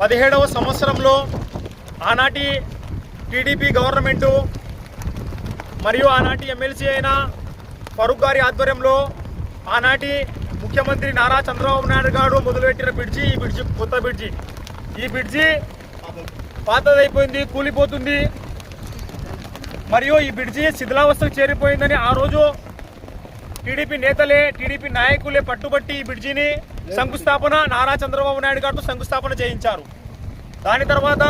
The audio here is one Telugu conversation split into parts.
పదిహేడవ సంవత్సరంలో ఆనాటి టీడీపీ గవర్నమెంటు మరియు ఆనాటి ఎమ్మెల్సీ అయిన ఫరూక్ గారి ఆధ్వర్యంలో ఆనాటి ముఖ్యమంత్రి నారా చంద్రబాబు నాయుడు గారు మొదలుపెట్టిన బ్రిడ్జి ఈ బ్రిడ్జి కొత్త బ్రిడ్జి. ఈ బ్రిడ్జి పాతదైపోయింది కూలిపోతుంది. మరియు ఈ బ్రిడ్జి శిథిలావస్థకు చేరిపోయిందని ఆ రోజు టీడీపీ నేతలే టీడీపీ నాయకులే పట్టుబట్టి ఈ బ్రిడ్జిని శంకుస్థాపన నారా చంద్రబాబు నాయుడు గారు శంకుస్థాపన చేయించారు. దాని తర్వాత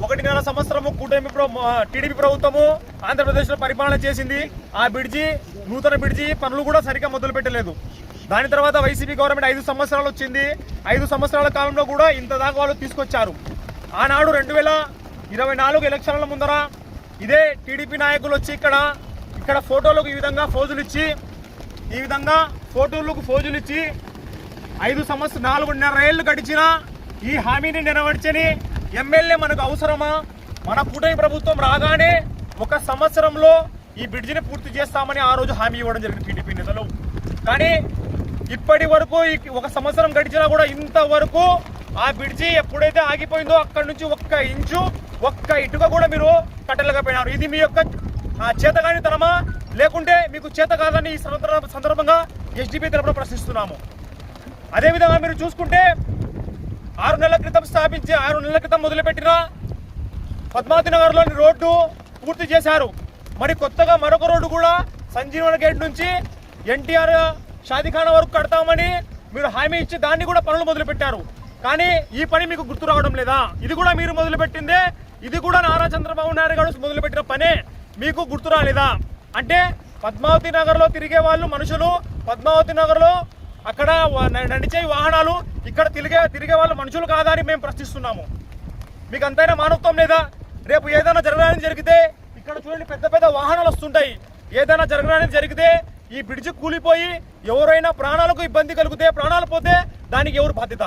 ఒకటిన్నర సంవత్సరము కూటమి ప్ర- టీడీపీ ప్రభుత్వము ఆంధ్రప్రదేశ్లో పరిపాలన చేసింది. ఆ బ్రిడ్జి నూతన బ్రిడ్జి పనులు కూడా సరిగ్గా మొదలు పెట్టలేదు. దాని తర్వాత వైసీపీ గవర్నమెంట్ ఐదు సంవత్సరాలు వచ్చింది. ఐదు సంవత్సరాల కాలంలో కూడా ఇంత దాకా వాళ్ళు తీసుకొచ్చారు. ఆనాడు రెండు వేల ఇరవై నాలుగు ఎలక్షన్ల ముందర ఇదే టీడీపీ నాయకులు వచ్చి ఇక్కడ ఇక్కడ ఫోటోలకు ఈ విధంగా ఫోజులు ఇచ్చి ఈ విధంగా ఫోటోలకు ఫోజులు ఇచ్చి ఐదు సంవత్సరం నాలుగున్నర ఏళ్ళు గడిచిన ఈ హామీని నెరవేర్చని ఎమ్మెల్యే మనకు అవసరమా? మన కూటమి ప్రభుత్వం రాగానే ఒక సంవత్సరంలో ఈ బ్రిడ్జిని పూర్తి చేస్తామని ఆ రోజు హామీ ఇవ్వడం జరిగింది టీడీపీ నేతలు. కానీ ఇప్పటి వరకు ఒక సంవత్సరం గడిచినా కూడా ఇంతవరకు ఆ బ్రిడ్జి ఎప్పుడైతే ఆగిపోయిందో అక్కడి నుంచి ఒక్క ఇంచు ఒక్క ఇటుక కూడా మీరు కట్టలేకపోయినారు. ఇది మీ యొక్క ఆ, చేతగాని తనమా లేకుంటే మీకు చేత కాదని ఈ సందర్భ సందర్భంగా ఎస్డిపి తరపున ప్రశ్నిస్తున్నాము. అదేవిధంగా మీరు చూసుకుంటే ఆరు నెలల క్రితం స్థాపించి ఆరు నెలల క్రితం మొదలుపెట్టిన పద్మావతి నగర్లోని రోడ్డు పూర్తి చేశారు. మరి కొత్తగా మరొక రోడ్డు కూడా సంజీవన గేట్ నుంచి ఎన్టీఆర్ షాదిఖానా వరకు కడతామని మీరు హామీ ఇచ్చి దాన్ని కూడా పనులు మొదలుపెట్టారు. కానీ ఈ పని మీకు గుర్తు రావడం లేదా? ఇది కూడా మీరు మొదలుపెట్టిందే ఇది కూడా నారా చంద్రబాబు నాయుడు గారు మొదలుపెట్టిన పనే. మీకు గుర్తు రాలేదా? అంటే పద్మావతి నగర్లో తిరిగే వాళ్ళు మనుషులు పద్మావతి నగర్లో అక్కడ నడిచే వాహనాలు ఇక్కడ తిరిగే తిరిగే వాళ్ళు మనుషులు కాదా అని మేము ప్రశ్నిస్తున్నాము. మీకు అంతైనా మానవత్వం లేదా? రేపు ఏదైనా జరగడానికి జరిగితే ఇక్కడ చూడండి పెద్ద పెద్ద వాహనాలు వస్తుంటాయి. ఏదైనా జరగడానికి జరిగితే ఈ బ్రిడ్జ్ కూలిపోయి ఎవరైనా ప్రాణాలకు ఇబ్బంది కలిగితే ప్రాణాలు పోతే దానికి ఎవరు బాధ్యత?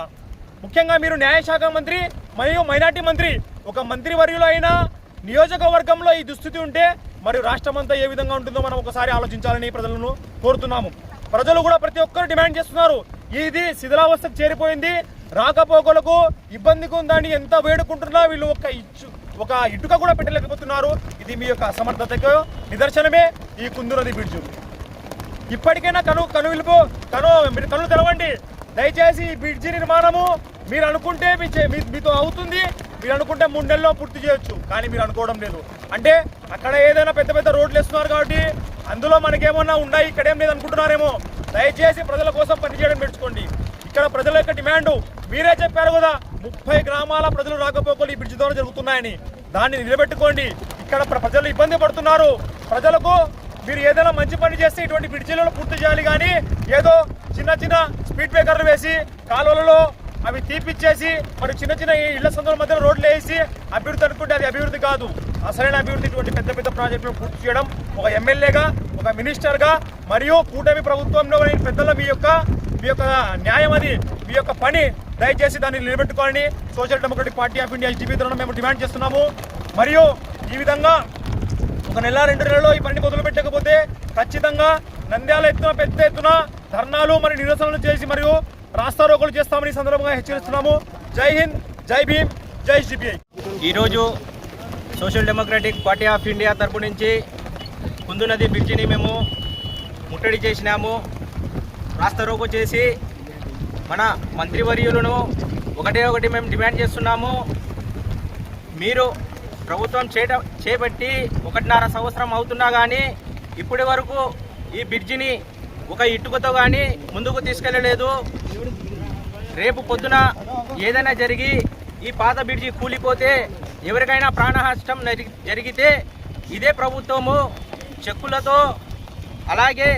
ముఖ్యంగా మీరు న్యాయశాఖ మంత్రి మరియు మైనార్టీ మంత్రి ఒక మంత్రి వర్యులు అయిన నియోజకవర్గంలో ఈ దుస్థితి ఉంటే మరి రాష్ట్రం అంతా ఏ విధంగా ఉంటుందో మనం ఒకసారి ఆలోచించాలని ప్రజలను కోరుతున్నాము. ప్రజలు కూడా ప్రతి ఒక్కరు డిమాండ్ చేస్తున్నారు. ఇది శిథిలావస్థకు చేరిపోయింది. రాకపోకలకు ఇబ్బందిగా ఉందని ఎంత వేడుకుంటున్నా వీళ్ళు ఒక ఇచ్చు ఒక ఇటుక కూడా పెట్టలేకపోతున్నారు. ఇది మీ యొక్క అసమర్థతకు నిదర్శనమే ఈ కుందునది బ్రిడ్జు. ఇప్పటికైనా కను కనువిలుపు కను మీరు కనులు తెరవండి. దయచేసి ఈ బ్రిడ్జి నిర్మాణము మీరు అనుకుంటే మీ చే- మీ- మీతో అవుతుంది. మీరు అనుకుంటే మూడు నెలల్లో పూర్తి చేయొచ్చు. కానీ మీరు అనుకోవడం లేదు. అంటే అక్కడ ఏదైనా పెద్ద పెద్ద రోడ్లు వేస్తున్నారు కాబట్టి అందులో మనకేమన్నా ఉన్నాయి ఇక్కడేం లేదనుకుంటున్నారేమో? దయచేసి ప్రజల కోసం పనిచేయడం నేర్చుకోండి. ఇక్కడ ప్రజల యొక్క డిమాండ్ మీరే చెప్పారు కదా ముప్పై గ్రామాల ప్రజలు రాకపోకలు ఈ బ్రిడ్జి ద్వారా జరుగుతున్నాయని. దాన్ని నిలబెట్టుకోండి. ఇక్కడ ప్ర- ప్రజలు ఇబ్బంది పడుతున్నారు. ప్రజలకు మీరు ఏదైనా మంచి పని చేస్తే ఇటువంటి బ్రిడ్జిలను పూర్తి చేయాలి కానీ ఏదో చిన్న చిన్న స్పీడ్ బ్రేకర్లు వేసి కాలువలలో అవి తీపిచ్చేసి మరి చిన్న చిన్న ఈ ఇళ్ళ సందుల మధ్య రోడ్లు వేసి అభివృద్ధి అనుకుంటే అది అభివృద్ధి కాదు. అసలైన అభివృద్ధి ఇటువంటి పెద్ద పెద్ద ప్రాజెక్టులు పూర్తి చేయడం ఒక ఎమ్మెల్యేగా ఒక మినిస్టర్గా మరియు కూటమి ప్రభుత్వంలో పెద్దల మీ యొక్క మీ యొక్క న్యాయం అది మీ యొక్క పని దయచేసి దాన్ని నిలబెట్టుకోవాలని social democratic party of India SDP తరఫున మేము డిమాండ్ చేస్తున్నాము. మరియు ఈ విధంగా ఒక నెల రెండు నెలల్లో ఈ పని మొదలు పెట్టకపోతే ఖచ్చితంగా నంద్యాల ఎత్తున పెద్ద ఎత్తున ధర్నాలు మరియు నిరసనలు చేసి మరియు రాస్తా రోకోలు చేస్తామని సందర్భంగా హెచ్చరిస్తున్నాము. జై హింద్ జై భీమ్ జై సిపిఐ. ఈరోజు social democratic party of India తరపు నుంచి కుందు నది బ్రిడ్జిని మేము ముట్టడి చేసినాము. రాస్తారోకు చేసి మన మంత్రివర్యులను ఒకటే ఒకటి మేము డిమాండ్ చేస్తున్నాము. మీరు ప్రభుత్వం చేట చేపట్టి ఒకటిన్నర సంవత్సరం అవుతున్నా కానీ ఇప్పటి వరకు ఈ బ్రిడ్జిని ఒక ఇటుకతో కానీ ముందుకు తీసుకెళ్ళలేదు రేపు పొద్దున ఏదైనా జరిగి ఈ పాత బ్రిడ్జి కూలిపోతే ఎవరికైనా ప్రాణనష్టం జరిగితే ఇదే ప్రభుత్వము చెక్కులతో అలాగే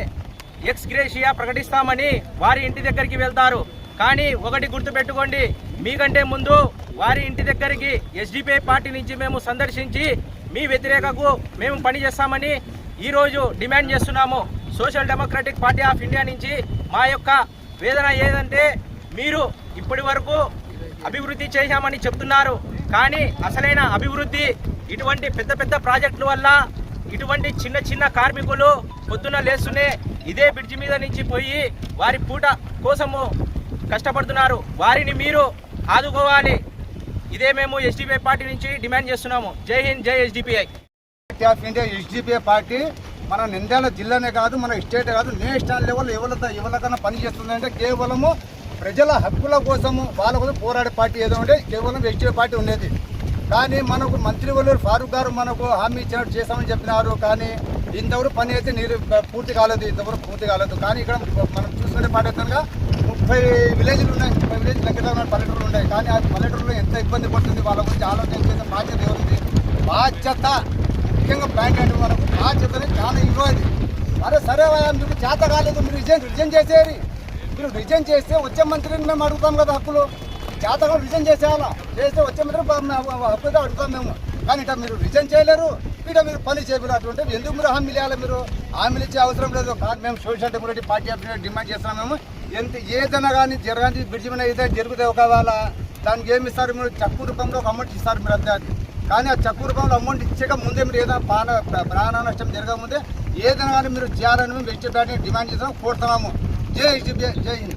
ఎక్స్ గ్రేషియా ప్రకటిస్తామని వారి ఇంటి దగ్గరికి వెళ్తారు. కానీ ఒకటి గుర్తుపెట్టుకోండి మీకంటే ముందు వారి ఇంటి దగ్గరికి ఎస్డిపిఐ పార్టీ నుంచి మేము సందర్శించి మీ వ్యతిరేకకు మేము పనిచేస్తామని ఈరోజు డిమాండ్ చేస్తున్నాము. Social democratic party of India నుంచి మా యొక్క వేదన ఏదంటే మీరు ఇప్పటి వరకు అభివృద్ధి చేశామని చెప్తున్నారు. కానీ అసలైన అభివృద్ధి ఇటువంటి పెద్ద పెద్ద ప్రాజెక్టుల వల్ల ఇటువంటి చిన్న చిన్న కార్మికులు పొద్దున లేస్తూనే ఇదే బ్రిడ్జి మీద నుంచి పోయి వారి పూట కోసము కష్టపడుతున్నారు. వారిని మీరు ఆదుకోవాలి. ఇదే మేము ఎస్డిపిఐ పార్టీ నుంచి డిమాండ్ చేస్తున్నాము. జై హింద్ జై SDPI of India SDPI party మన నింద్యాల జిల్లానే కాదు మన స్టేట్ కాదు నేషనల్ లెవెల్ ఎవరితో ఎవరికైనా పనిచేస్తుందంటే కేవలము ప్రజల హక్కుల కోసము వాళ్ళ కోసం పోరాడే పార్టీ ఏదో ఉంటే కేవలం ఎస్టీ పార్టీ ఉండేది. కానీ మనకు మంత్రి వల్లూరు ఫారూక్ గారు మనకు హామీ ఇచ్చినట్టు చేస్తామని చెప్పినారు కానీ ఇంతవరకు పని అయితే నీరు పూర్తి కాలేదు ఇంతవరకు పూర్తి కాలేదు. కానీ ఇక్కడ మనం చూసుకునే పాట విధంగా ముప్పై విలేజ్లు ఉన్నాయి ముప్పై విలేజ్ దగ్గర పల్లెటూరులు ఉన్నాయి. కానీ ఆ పల్లెటూరులో ఎంత ఇబ్బంది పడుతుంది వాళ్ళ గురించి ఆలోచన చేసే బాధ్యత ఎవరిది? బాధ్యత ముఖ్యంగా బ్యాంక్ అంటే మనకు బాధ్యతని చాలా ఇగో అది అరే సరే మీకు చేత కాలేదు మీరు రిజైన్ రిజైన్ చేసేది. మీరు రిజైన్ చేస్తే వచ్చే మంత్రిని మేము అడుగుతాం కదా హక్కులు. చేతగా రిజైన్ చేసేయాలా? చేస్తే వచ్చే మంత్రి బ- అడుగుతాం మేము. కానీ ఇట్లా మీరు రిజైన్ చేయలేరు. ఇట్లా మీరు పని చేయలేటువంటి ఎందుకు మీరు హామీలు ఇవ్వాలి మీరు? హామీలు ఇచ్చే అవసరం లేదు. కానీ మేము సోషల్ డెమోక్రటిక్ పార్టీ డిమాండ్ చేస్తున్నాం మేము. ఎంత ఏదైనా కానీ జరగని బ్రిడ్జి మీద ఏదైనా జరుగుతాయి ఒకవేళ దానికి ఏమి ఇస్తారు మీరు? చక్కు రూపంలో ఒక అమౌంట్ ఇస్తారు మీరు అంతే కానీ ఆ చక్కు రూపంలో అమౌంట్ ఇచ్చాక ముందే మీరు ఏదైనా ప్రాణ ప్రాణ నష్టం జరగకముందే ఏదైనా కానీ మీరు చేయాలని మేము వెజిటేబుల్ డిమాండ్ చేస్తాం కోరుతున్నాము. జై జై జై హింద్.